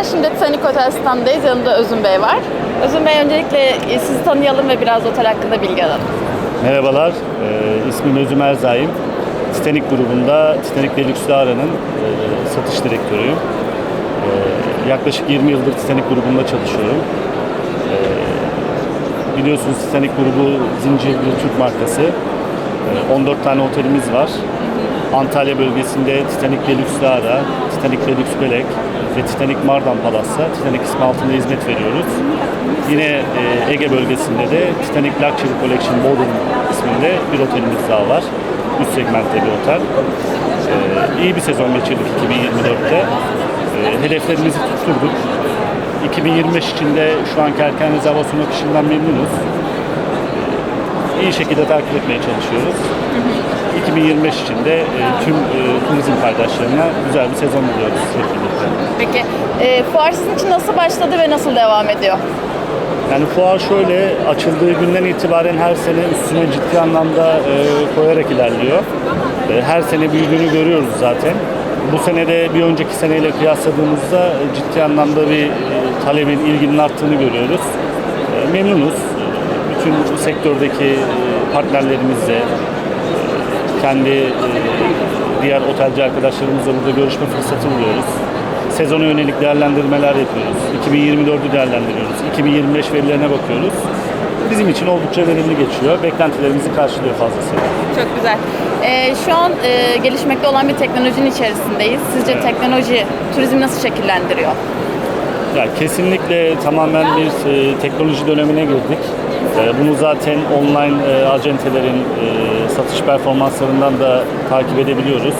Titanic Otel standındayız. Yanımda Özün Bey var. Özün Bey öncelikle e, sizi tanıyalım ve biraz otel hakkında bilgi alalım. Merhabalar, e, ismim Özüm Erzaim. Titanic grubunda Titanic Deluxe Lara'nın e, satış direktörüyüm. E, yaklaşık 20 yıldır Titanic grubunda çalışıyorum. E, biliyorsunuz Titanic grubu zincir bir Türk markası. E, 14 tane otelimiz var. Antalya bölgesinde Titanic Deluxe Lara, Titanic Deluxe Belek ve Titanic Mardan Palas'ta Titanic ismi altında hizmet veriyoruz. Yine e, Ege bölgesinde de Titanic Luxury Collection Bodrum isminde bir otelimiz daha var. Üst segmentte bir otel. E, iyi bir sezon geçirdik 2024'te. E, hedeflerimizi tutturduk. 2025 için de şu anki erken rezervasyon akışından memnunuz. E, iyi şekilde takip etmeye çalışıyoruz. 2025 için de tüm e, turizm paydaşlarına güzel bir sezon diliyoruz hep birlikte. Peki e, fuar sizin için nasıl başladı ve nasıl devam ediyor? Yani fuar şöyle açıldığı günden itibaren her sene üstüne ciddi anlamda e, koyarak ilerliyor. E, her sene büyüdüğünü görüyoruz zaten. Bu sene de bir önceki seneyle kıyasladığımızda e, ciddi anlamda bir e, talebin, ilginin arttığını görüyoruz. E, memnunuz. E, Bütün sektördeki e, partnerlerimizle, kendi e, diğer otelci arkadaşlarımızla burada görüşme fırsatı buluyoruz. Sezona yönelik değerlendirmeler yapıyoruz. 2024'ü değerlendiriyoruz. 2025 verilerine bakıyoruz. Bizim için oldukça verimli geçiyor. Beklentilerimizi karşılıyor fazlasıyla. Çok güzel. E, şu an e, gelişmekte olan bir teknolojinin içerisindeyiz. Sizce Evet. teknoloji turizmi nasıl şekillendiriyor? Ya kesinlikle tamamen bir e, teknoloji dönemine girdik. E, bunu zaten online e, acentelerin e, satış performanslarından da takip edebiliyoruz.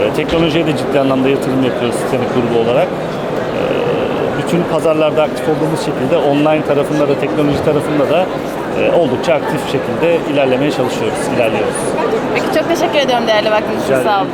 E, teknolojiye de ciddi anlamda yatırım yapıyoruz Titanic grubu olarak. E, bütün pazarlarda aktif olduğumuz şekilde online tarafında da teknoloji tarafında da e, oldukça aktif şekilde ilerlemeye çalışıyoruz, ilerliyoruz. Peki çok teşekkür ediyorum değerli vaktiniz için. Sağ olun.